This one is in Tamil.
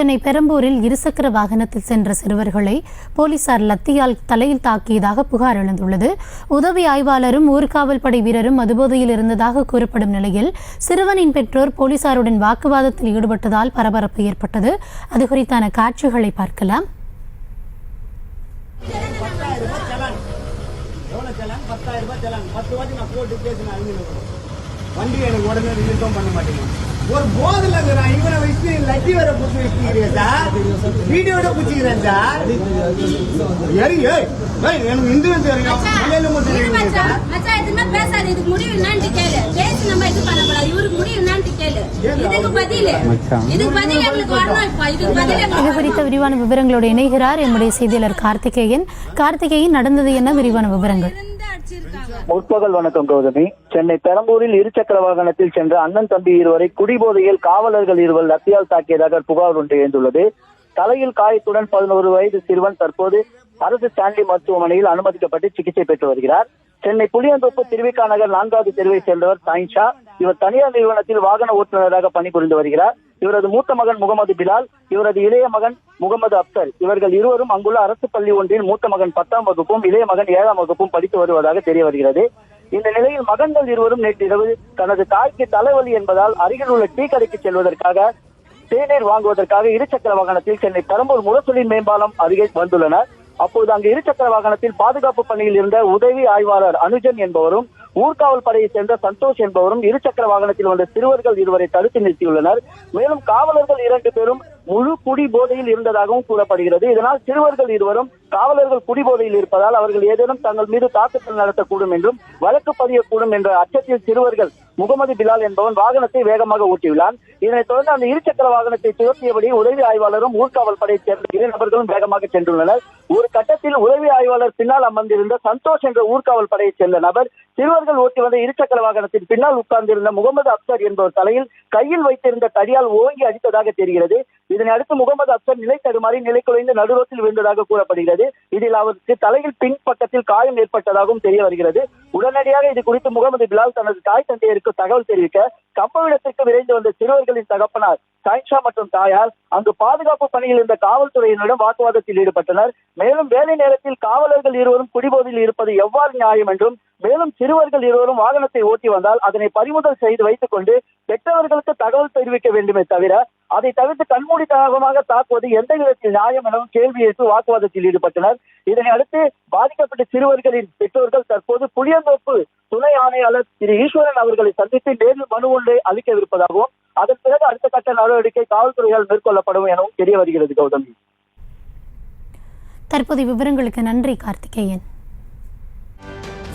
சென்னை பெரம்பூரில் இருசக்கர வாகனத்தில் சென்ற சிறுவர்களை போலீசார் லத்தியால் தலையில் தாக்கியதாக புகார் எழுந்துள்ளது. உதவி ஆய்வாளரும் ஊர்காவல் படை வீரரும் மதுபோதையில் இருந்ததாக கூறப்படும் நிலையில் சிறுவனின் பெற்றோர் போலீசாருடன் வாக்குவாதத்தில் ஈடுபட்டதால் பரபரப்பு ஏற்பட்டது. அது குறித்தான காட்சிகளை பார்க்கலாம். வண்டி எனக்கு உடனே பண்ண மாட்டேங்க ஒரு போதில் இருக்கிறான் இவனை வச்சு லட்டி வர பூச்சி வச்சுக்கிறேன் சார் வீடியோட பூச்சிக்கிறேன் சார் ஏய் ஏய் ஏய், எனக்கு இந்து தெரியும் பேசாத. இதுக்கு முடிவு என்னன்னு கேளு. பேசி நம்ம இது பண்ணக்கூடாது. இவருக்கு முடிவு என்னன்னு கேளு. இதுக்கு பதிலு. இதுக்கு பதில் எங்களுக்கு வரணும் இப்ப. இதுக்கு பதில் இது எங்களுக்கு குறித்த விரிவான விவரங்களோடு இணைகிறார் எம்முடைய செய்தியாளர் கார்த்திகேயன் கார்த்திகேயன் நடந்தது என்ன விரிவான விவரங்கள். முற்பகல் வணக்கம் கௌதமி. சென்னை பெரம்பூரில் இருசக்கர வாகனத்தில் சென்ற அண்ணன் தம்பி இருவரை குடிபோதையில் காவலர்கள் இருவர் லத்தியால் தாக்கியதாக புகார் ஒன்று எழுந்துள்ளது. தலையில் காயத்துடன் பதினோரு வயது சிறுவன் தற்போது அரசு ஸ்டான்லி மருத்துவமனையில் அனுமதிக்கப்பட்டு சிகிச்சை பெற்று வருகிறார். சென்னை புளியந்தோப்பு திருவிக்கா நகர் நான்காவது தெருவை சேர்ந்தவர் சாயின்ஷா. இவர் தனியார் நிறுவனத்தில் வாகன ஓட்டுநராக பணிபுரிந்து வருகிறார். இவரது மூத்த மகன் முகமது பிலால் இவரது இளைய மகன் முகமது அப்தர் இவர்கள் இருவரும் அங்குள்ள அரசு பள்ளி ஒன்றில் மூத்த மகன் பத்தாம் வகுப்பும் இளைய மகன் ஏழாம் வகுப்பும் படித்து வருவதாக தெரிய வருகிறது. இந்த நிலையில் மகன்கள் இருவரும் நேற்று இரவு தனது தாய்க்கு தலைவலி என்பதால் அருகில் உள்ள டீ கடைக்கு செல்வதற்காக தேநீர் வாங்குவதற்காக இருசக்கர வாகனத்தில் சென்னை பெரம்பூர் முரசொலி மேம்பாலம் அருகே வந்துள்ளனர். அப்போது அங்கு இருசக்கர வாகனத்தில் பாதுகாப்பு பணியில் இருந்த உதவி ஆய்வாளர் அனுஜன் என்பவரும் ஊர்காவல் படையைச் சேர்ந்த சந்தோஷ் என்பவரும் இருசக்கர வாகனத்தில் வந்த சிறுவர்கள் இருவரை தடுத்து நிறுத்தியுள்ளனர். மேலும் காவலர்கள் இரண்டு பேரும் முழு குடி போதையில் இருந்ததாகவும் கூறப்படுகிறது. இதனால் சிறுவர்கள் இருவரும் காவலர்கள் குடிபோதையில் இருப்பதால் அவர்கள் ஏதேனும் தங்கள் மீது தாக்குதல் நடத்தக்கூடும் என்றும் வழக்கு பதியக்கூடும் என்ற அச்சத்தில் சிறுவர்கள் முகமது பிலால் என்பவன் வாகனத்தை வேகமாக ஓட்டியுள்ளான். இதனைத் தொடர்ந்து அந்த இருசக்கர வாகனத்தை துரத்தியபடி உதவி ஆய்வாளரும் ஊர்காவல் படையைச் சேர்ந்த இரு நபர்களும் வேகமாக சென்றுள்ளனர். ஒரு கட்டத்தில் உதவி ஆய்வாளர் பின்னால் அமர்ந்திருந்த சந்தோஷ் என்ற ஊர்காவல் படையைச் சேர்ந்த நபர் சிறுவர்கள் ஓட்டி வந்த இருசக்கர வாகனத்தின் பின்னால் உட்கார்ந்திருந்த முகமது அப்சர் என்பவர் தலையில் கையில் வைத்திருந்த தடியால் ஓங்கி அடித்ததாக தெரிகிறது. இதனை அடுத்து முகமது அப்சர் நிலை தடுமாறி நிலை குலைந்து நடுரோட்டில் விழுந்ததாக கூறப்படுகிறது. இதில் அவருக்கு தலையில் பின் பக்கத்தில் காயம் ஏற்பட்டதாகவும் தெரிய வருகிறது. உடனடியாக இது குறித்து முகமது பிலால் தனது தாய் தந்தையருக்கு தகவல் தெரிவிக்க சம்பவ இடத்திற்கு விரைந்து வந்த சிறுவர்களின் தகப்பனார் சாயின்ஷா மற்றும் தாயார் அங்கு பாதுகாப்பு பணியில் இருந்த காவல்துறையினரிடம் வாக்குவாதத்தில் ஈடுபட்டனர். மேலும் வேலை நேரத்தில் காவலர்கள் இருவரும் குடிபோதையில் இருப்பது எவ்வாறு நியாயம் என்றும் மேலும் சிறுவர்கள் இருவரும் வாகனத்தை ஓட்டி வந்தால் அதனை பறிமுதல் செய்து வைத்துக் கொண்டு பெற்றவர்களுக்கு தகவல் தெரிவிக்க வேண்டுமே தவிர அதை தவிர்த்து கண்மூடித்தனமாக தாக்குவது எந்த விதத்தில் நியாயம் எனவும் கேள்வி எழுப்பி வாக்குவாதத்தில் ஈடுபட்டனர். இதனை அடுத்து பாதிக்கப்பட்ட சிறுவர்களின் பெற்றோர்கள் தற்போது புளியந்தோப்பு துணை ஆணையாளர் திரு ஈஸ்வரன் அவர்களை சந்தித்து நேரில் மனு ஒன்றை அளிக்கவிருப்பதாகவும் அதன் பிறகு அடுத்த கட்ட நடவடிக்கை காவல்துறையால் மேற்கொள்ளப்படும் எனவும் தெரிய வருகிறது கௌதமி. தற்போதைய விவரங்களுக்கு நன்றி கார்த்திகேயன்.